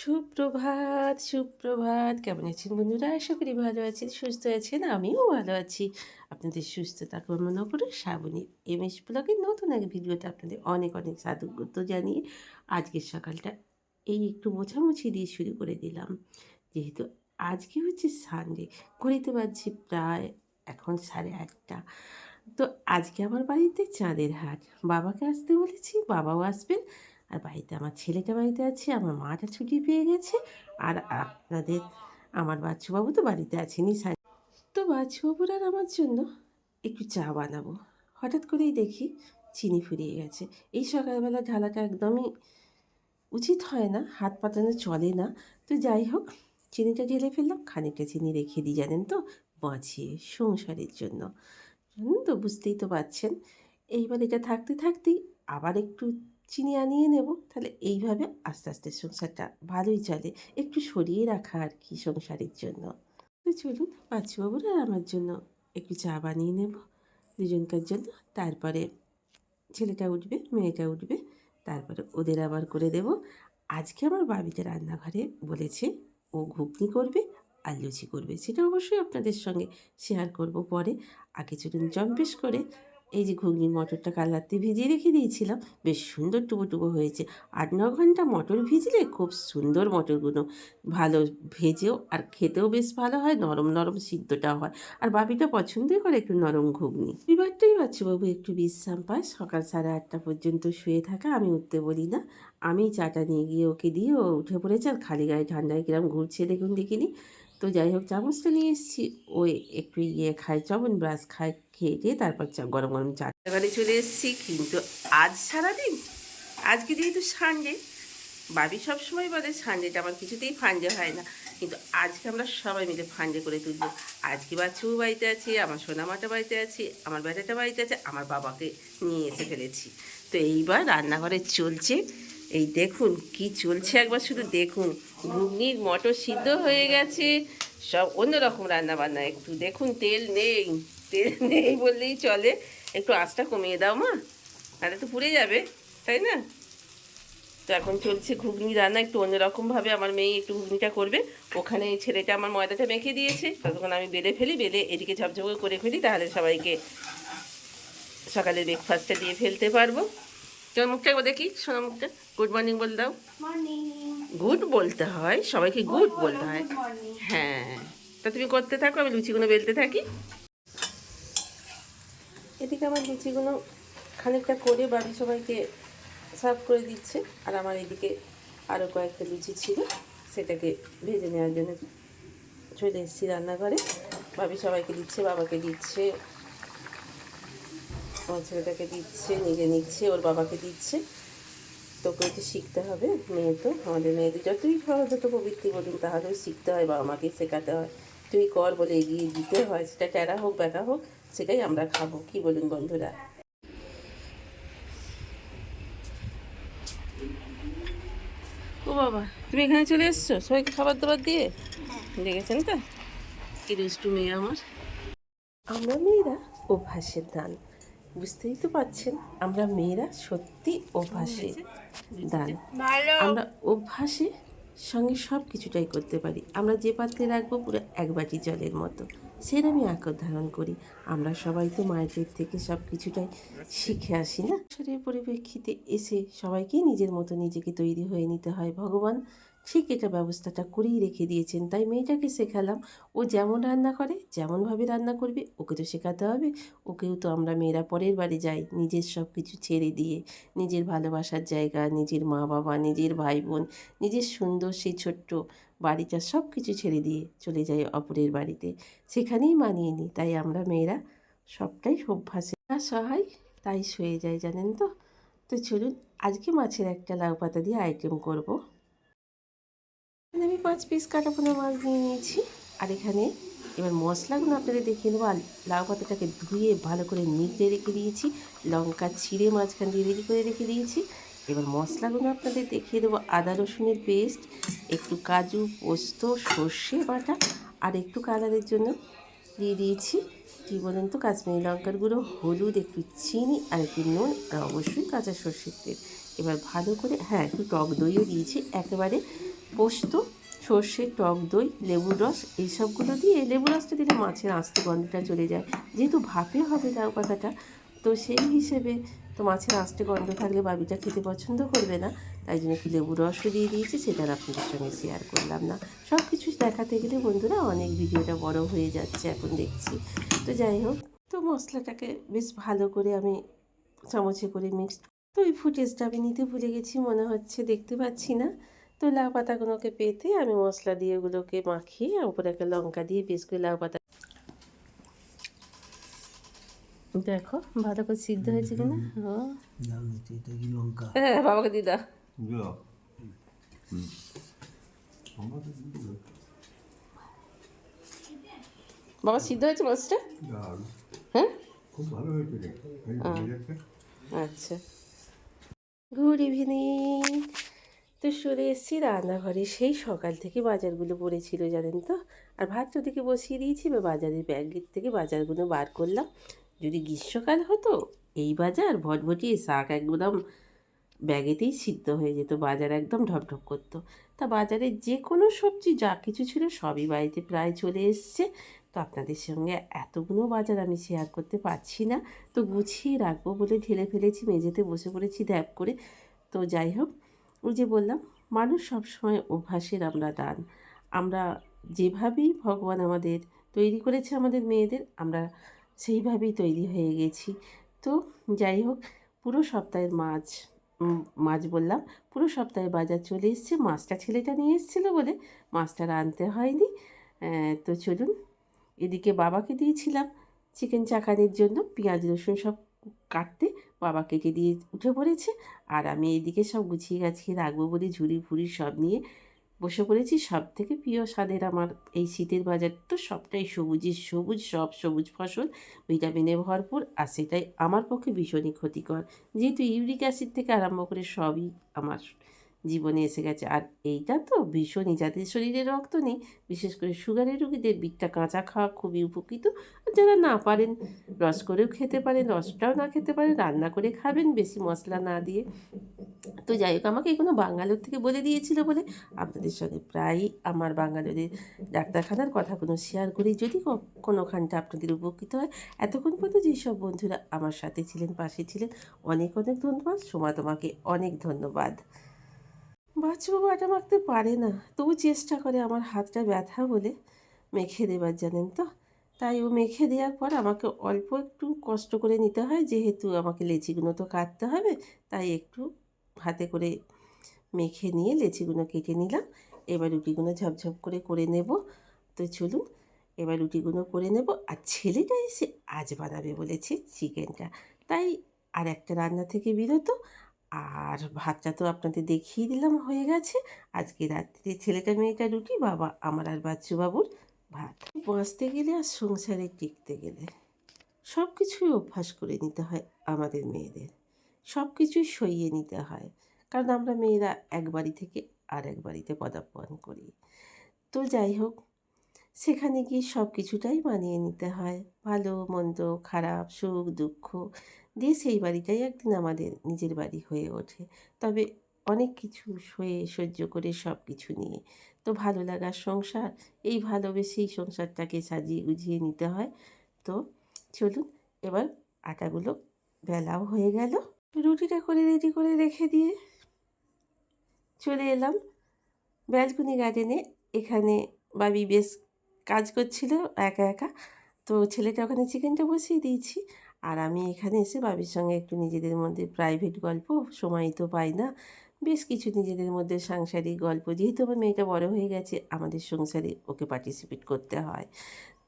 সুপ্রভাত সুপ্রভাত। কেমন আছেন বন্ধুরা? আশা করি ভালো আছেন, সুস্থ আছেন, আমিও ভালো আছি। আপনাদের সুস্থতা কামনা করে শ্রাবণী এম এস ব্লগের নতুন এক ভিডিওতে আপনাদের অনেক অনেক সাধুগুত জানিয়ে আজকের সকালটা এই একটু মোছামুছি দিয়ে শুরু করে দিলাম। যেহেতু আজকে হচ্ছে সানডে ঘড়িতে বাজছে প্রায় এখন সাড়ে আটটা। তো আজকে আমার বাড়িতে চাঁদের হাট। বাবাকে আসতে বলেছি, বাবাও আসবেন। আর বাড়িতে আমার ছেলেটা বাড়িতে আছে, আমার মাটা ছুটি পেয়ে গেছে আর আপনাদের, আমার বাচ্চুবাবু তো বাড়িতে আছেনই সাই তো বাচ্চুবাবুর আর আমার জন্য একটু চা বানাবো। হঠাৎ করেই দেখি চিনি ফুরিয়ে গেছে। এই সকালবেলা ঢালাটা একদমই উচিত হয় না, হাত পাতানো চলে না। তো যাই হোক, চিনিটা ঢেলে ফেললাম, খানিকটা চিনি রেখে দিই, জানেন তো, বাঁচিয়ে সংসারের জন্য। তো বুঝতেই তো পারছেন এইবার এটা থাকতে থাকতেই আবার একটু চিনি আনিয়ে নেব। তাহলে এইভাবে আস্তে আস্তে সংসারটা ভালোই চলে। একটু সরিয়ে রাখা আর কি সংসারের জন্য। তো চলুন বাচ্চুবাবুর আর আমার জন্য একটু চা বানিয়ে নেব। দুজনকার জন্য। তারপরে ছেলেটা উঠবে, মেয়েটা উঠবে। তারপরে ওদের আবার করে দেব। আজকে আমার বাবিতে রান্নাঘরে বলেছে, ও ঘুগনি করবে, আর লুচি করবে। সেটা অবশ্যই আপনাদের সঙ্গে শেয়ার করব পরে। আগে চলুন জম্পেশ করে এই যে ঘুগনি, মটরটা কাল রাত্রে ভিজিয়ে রেখে দিয়েছিলাম, বেশ সুন্দর টুকো টুকো হয়েছে। আট, ন ঘণ্টা মটর ভিজলে খুব সুন্দর মটরগুলো। ভালো ভেজেও আর খেতেও বেশ ভালো হয়, নরম নরম সিদ্ধটা হয়। আর বাবিটা পছন্দই করে একটু নরম ঘুগনি। এবারটাই বাচ্চাবাবু একটু বিশ্রাম পায়। সকাল সাড়ে আটটা পর্যন্ত শুয়ে থাকা, আমি উঠতে বলি না। আমি চাটা নিয়ে গিয়ে ওকে দিয়ে ও উঠে পড়েছে। আর খালি গায়ে ঠান্ডায় কিরম ঘুরছে দেখুন দেখিনি। তো যাই হোক, চামচটা নিয়ে এসেছি। ওই একটু ইয়ে খায়, চবন ব্রাশ খায়, খেয়ে দিয়ে তারপর গরম গরম চা বাড়ি চলে এসেছি। কিন্তু আজ সারাদিন, আজকে যেহেতু সানডে, বাবি সবসময় বলে সানডেটা আমার কিছুতেই ফান্ডে হয় না। কিন্তু আজকে আমরা সবাই মিলে ফান্ডে করে তুলবো। আজকে বাচ্চাও বাড়িতে আছে, আমার সোনামাটা বাড়িতে আছে, আমার বেটাটা বাড়িতে আছে, আমার বাবাকে নিয়ে এসে ফেলেছি। তো এইবার রান্নাঘরে চলছে। এই দেখুন কি চলছে একবার শুধু দেখুন। ঘুগনির মটর সিদ্ধ হয়ে গেছে। সব অন্যরকম রান্না বান্না একটু দেখুন, তেল নেই তেল নেই বললেই চলে। একটু আঁচটা কমিয়ে দাও, মা। তাহলে তো পুড়ে যাবে, তাই না? তো এখন চলছে ঘুগনি রান্না। একটু অন্যরকমভাবে আমার মেয়ে একটু ঘুগনিটা করবে। ওখানে ছেলেটা আমার ময়দাটা মেখে দিয়েছে। ততক্ষণ আমি বেলে ফেলি, বেলে এদিকে ঝপঝপ করে ফেলি, তাহলে সবাইকে সকালে ব্রেকফাস্টটা দিয়ে ফেলতে পারব। তোমার মুখটা দেখি, সোনা মুখটা। গুড মর্নিং বল দাও। মর্নিং গুড বলতে হয়, সবাইকে গুড বলতে হয়। হ্যাঁ তা তুমি করতে থাকো, আমি লুচিগুলো বেলতে থাকি। এদিকে আমার লুচিগুলো খানিকটা করে বাড়ি সবাইকে সার্ভ করে দিচ্ছে, আর আমার এদিকে আরও কয়েকটা লুচি ছিল, সেটাকে ভেজে নেওয়ার জন্য চলে এসেছি রান্নাঘরে। ভাবি সবাইকে দিচ্ছে, বাবাকে দিচ্ছে, আমার ছেলেটাকে দিচ্ছে, নিজে নিচ্ছে, ওর বাবাকে দিচ্ছে। তোকেও তো শিখতে হবে মেয়ে তো। আমাদের মেয়েদের যতই যত প্রবৃত্তি বলুন তাহলেও শিখতে হয় বাবা মাকে শেখাতে হয়। তুই কর বলে এগিয়ে দিতে হয় সেটা ট্যারা হোক ব্যাকা হোক সেটাই আমরা খাব কি বলুন বন্ধুরা? ও বাবা তুমি এখানে চলে এসছো? সবাইকে খাবার দাবার দিয়ে? দেখেছেন তো? কি দুষ্টু মেয়ে আমার। আমরা মেয়েরা অভ্যাসের দান। বুঝতেই তো পাচ্ছেন আমরা মেয়েরা সত্যি অভ্যাসে দান আমরা অভ্যাসে সঙ্গে সব কিছুটাই করতে পারি। আমরা যে পাত্রে রাখব পুরো এক বাটি জলের মতো। সেরকমই আকর ধারণ করি। আমরা সবাই তো মায়ের পেট থেকে সব কিছুটাই শিখে আসি না? শরীরের পরিপ্রেক্ষিতে এসে সবাইকেই নিজের মতো নিজেকে তৈরি হয়ে নিতে হয় ভগবান। ঠিক এটা ব্যবস্থাটা করেই রেখে দিয়েছেন। তাই মেয়েটাকে শেখালাম, ও যেমন রান্না করে, যেমনভাবে রান্না করবে, ওকে তো শেখাতে হবে। ওকেও তো আমরা মেয়েরা পরের বাড়ি যাই, নিজের সব কিছু ছেড়ে দিয়ে, নিজের ভালোবাসার জায়গা, নিজের মা বাবা নিজের ভাই বোন নিজের সুন্দর সেই ছোট্ট বাড়িটা সব কিছু ছেড়ে দিয়ে চলে যাই অপরের বাড়িতে। সেখানেই মানিয়ে নিই। তাই আমরা মেয়েরা সবটাই অভ্যাসে না সহায়, তাই সয়ে যায় জানেন তো? তো চলুন, আজকে মাছের একটা লাউ পাতা দিয়ে আইটেম করব। আমি পাঁচ পিস কাটা পোনা মাছ নিয়ে নিয়েছি। আর এখানে এবার মশলাগুলো আপনাদের দেখিয়ে নেব আর লাউ পাতাটাকে ধুয়ে ভালো করে নিগড়ে রেখে দিয়েছি। লঙ্কা ছিঁড়ে মাঝখান দিয়ে রেডি করে রেখে দিয়েছি। এবার মশলাগুলো আপনাদের দেখিয়ে দেবো। আদা রসুনের পেস্ট একটু কাজু, পোস্ত, সর্ষে বাটা, আর একটু কালারের জন্য দিয়ে দিয়েছি। কী বলুন তো, কাশ্মীরি লঙ্কার গুঁড়ো, হলুদ, একটু চিনি আর একটু নুন আর অবশ্যই কাঁচা সর্ষের তেল। এবার ভালো করে হ্যাঁ একটু টক দইও দিয়েছি। একেবারে পোস্ত, সর্ষে, টক দই, লেবুর রস, এইসবগুলো দিয়ে লেবু রসটা দিলে মাছের আস্তে গন্ধটা চলে যায়। যেহেতু ভাপে হবে লাউ পাতাটা তো সেই হিসেবে তো মাছের আস্তে গন্ধ থাকলে বাবিটা খেতে পছন্দ করবে না। তাই জন্য একটু লেবু রসও দিয়ে দিয়েছি, সেটা আপনাদের সঙ্গে শেয়ার করলাম না। সব কিছু দেখাতে গেলে বন্ধুরা অনেক ভিডিওটা বড় হয়ে যাচ্ছে এখন দেখছি। তো যাই হোক, তো মশলাটাকে বেশ ভালো করে আমি চামচে করে মিক্সড তো ওই ফুটেজটা আমি নিতে ভুলে গেছি, মনে হচ্ছে, দেখতে পাচ্ছি না। তো লাউ পাতাগুলোকে পেতে আমি মশলা দিয়ে ওগুলোকে মাখিয়ে উপরে একটা লঙ্কা দিয়ে বেশ করে লাউ পাতা দেখো ভালো করে সিদ্ধ হয়েছে কিনা? হ্যাঁ বাবাকে দিদা Ja. বাবা সিদ্ধ হয়েছে মাছটা? হ্যাঁ? খুব ভালো হয়েছে। আচ্ছা। গুড ইভিনিং তো সরে এসেছি রান্নাঘরে সেই সকাল থেকে বাজারগুলো পড়েছিল, জানেন তো? আর ভাত ওদিকে বসিয়ে দিয়েছি বা বাজারের ব্যাগের থেকে বাজারগুলো বার করলাম। যদি গ্রীষ্মকাল হতো, এই বাজার ভটভটি শাক একদম ব্যাগেতেই সিদ্ধ হয়ে যেত, বাজার একদম ঢপঢপ করতো। তা বাজারে যে কোনো সবজি, যা কিছু ছিল সবই বাড়িতে প্রায় চলে এসছে। তো আপনাদের সঙ্গে এতগুলো বাজার আমি শেয়ার করতে পারছি না। তো গুছিয়ে রাখব বলে ঢেলে ফেলেছি, মেঝেতে বসে পড়েছি ধ্যাপ করে। তো যাই হোক ওই যে বললাম, মানুষ সবসময় অভ্যাসের আমরা দান। আমরা যেভাবেই ভগবান আমাদের তৈরি করেছে আমাদের মেয়েদের, আমরা সেইভাবেই তৈরি হয়ে গেছি। তো যাই হোক, পুরো সপ্তাহের মাছ মাছ বললাম, পুরো সপ্তাহে বাজার চলে এসছে। মাছটা ছেলেটা নিয়ে এসেছিল বলে মাছটা আনতে হয়নি। তো চলুন, এদিকে বাবাকে দিয়েছিলাম চিকেন চাকানির জন্য, পেঁয়াজ, রসুন সব কাটতে বাবা কেটে দিয়ে উঠে পড়েছে। আর আমি এদিকে সব গুছিয়ে গাছিয়ে রাখব বলে ঝুড়ি ফুড়ি সব নিয়ে বসে পড়েছি। সব থেকে প্রিয় স্বাদের আমার এই শীতের বাজার তো সবটাই সবুজের সবুজ, সব সবুজ ফসল, ভিটামিনে ভরপুর আর সেটাই আমার পক্ষে ভীষণই ক্ষতিকর। যেহেতু ইউরিক অ্যাসিড থেকে আরম্ভ করে সবই আমার জীবনে এসে গেছে। আর এইটা তো ভীষণই, যাদের শরীরে রক্ত নেই, বিশেষ করে সুগারের রুগীদের বিটটা কাঁচা খাওয়া খুবই উপকৃত। আর যারা না পারেন, রস করেও খেতে পারেন, রসটাও না খেতে পারেন, রান্না করে খাবেন বেশি মশলা না দিয়ে। তো যাই হোক, আমাকে এগুলো বাঙ্গালোর থেকে বলে দিয়েছিল বলে আপনাদের সঙ্গে প্রায়ই আমার বাঙ্গালোরের ডাক্তারখানার কথাগুলো শেয়ার করি। যদি কোনোখানটা আপনাদের উপকৃত হয়, এতক্ষণ পর্যন্ত যেসব বন্ধুরা আমার সাথে ছিলেন, পাশে ছিলেন, অনেক অনেক ধন্যবাদ। সোমা, তোমাকে অনেক ধন্যবাদ। বাচ্চু বাটা মাখতে পারে না। তবু চেষ্টা করে আমার হাতটা ব্যথা বলে মেখে দেবার, জানেন তো? তাই ও মেখে দেওয়ার পর আমাকে অল্প একটু কষ্ট করে নিতে হয়। যেহেতু আমাকে লেচিগুলো তো কাটতে হবে, তাই একটু হাতে করে মেখে নিয়ে লেচিগুলো কেটে নিলাম। এবার রুটিগুলো ঝপঝপ করে করে নেব। তো চলুন, এবার রুটিগুলো করে নেব। আর ছেলেটা এসে আজ বানাবে বলেছে চিকেনটা। তাই আর একটা রান্না থেকে বিরত। আর ভাতটা তো আপনাদের দেখিয়ে দিলাম, হয়ে গেছে। আজকে রাত্রে ছেলেটা, মেয়েটা রুটি বাবা আমার আর বাচ্চু বাবুর ভাত। বাঁচতে গেলে আর সংসারে টিকতে গেলে সব কিছুই অভ্যাস করে নিতে হয় আমাদের মেয়েদের। সব কিছুই সইয়ে নিতে হয়। কারণ আমরা মেয়েরা এক বাড়ি থেকে আর এক বাড়িতে পদার্পণ করি। তো যাই হোক, সেখানে গিয়ে সব কিছুটাই মানিয়ে নিতে হয়। ভালো, মন্দ, খারাপ, সুখ, দুঃখ দিয়ে সেই বাড়িটাই একদিন আমাদের নিজের বাড়ি হয়ে ওঠে। তবে অনেক কিছু সয়ে সহ্য করে সব কিছু নিয়ে। তো ভালো লাগার সংসার, এই ভালোবেসেই সংসারটাকে সাজিয়ে গুজিয়ে নিতে হয়। তো চলুন, এবার আটাগুলো বেলাও হয়ে গেল। রুটিটা করে রেডি করে রেখে দিয়ে চলে এলাম ব্যালকনি গার্ডেনে। এখানে বাবি বেশ কাজ করছিল একা একা। তো ছেলেটা ওখানে চিকেনটা বসিয়ে দিয়েছি। আর আমি এখানে এসে বাবির সঙ্গে একটু নিজেদের মধ্যে প্রাইভেট গল্প, সময় তো পাই না। বেশ কিছু নিজেদের মধ্যে সাংসারিক গল্প। যেহেতু আমার মেয়েটা বড় হয়ে গেছে, আমাদের সংসারে ওকে পার্টিসিপেট করতে হয়।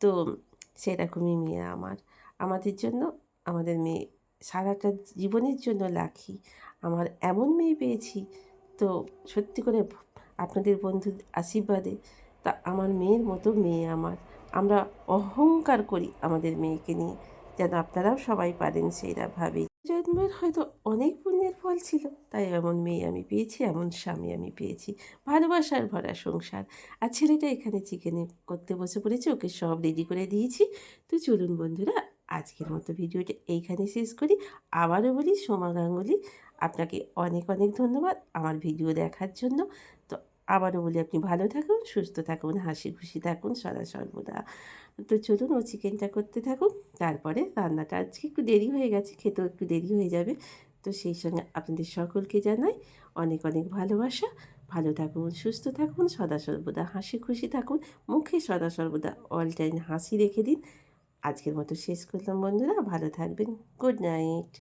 তো সেরকমই মেয়ে আমার। আমাদের জন্য, আমাদের মেয়ে সারাটা জীবনের জন্য লাখি আমার এমন মেয়ে পেয়েছি, তো সত্যি করে আপনাদের বন্ধুর আশীর্বাদে তা আমার মেয়ের মতো মেয়ে আমার। আমরা অহংকার করি আমাদের মেয়েকে নিয়ে। যেন আপনারাও সবাই পারেন সেইরা ভাবে জন্মের হয়তো অনেক পুণ্যের ফল ছিল, তাই এমন মেয়ে আমি পেয়েছি, এমন স্বামী আমি পেয়েছি। ভালোবাসার ভরা সংসার। আর ছেলেটা এখানে চিকেনে করতে বসে পড়েছে, ওকে সব রেডি করে দিয়েছি। তো চলুন বন্ধুরা, আজকের মতো ভিডিওটা এইখানে শেষ করি। আবারও বলি, সোমা গাঙ্গুলি, আপনাকে অনেক অনেক ধন্যবাদ আমার ভিডিও দেখার জন্য। তো আবারও বলি, আপনি ভালো থাকুন, সুস্থ থাকুন, হাসি খুশি থাকুন, সদা সর্বদা। তো চলুন ও চিকেনটা করতে থাকুন তারপরে রান্নাটা আজকে একটু দেরি হয়ে গেছে, খেতেও একটু দেরি হয়ে যাবে। তো সেই সঙ্গে আপনাদের সকলকে জানাই অনেক অনেক ভালোবাসা। ভালো থাকুন, সুস্থ থাকুন, সদা সর্বদা হাসি খুশি থাকুন, মুখে সদা সর্বদা অল টাইম হাসি রেখে দিন। আজকের মতো শেষ করলাম বন্ধুরা, ভালো থাকবেন গুড নাইট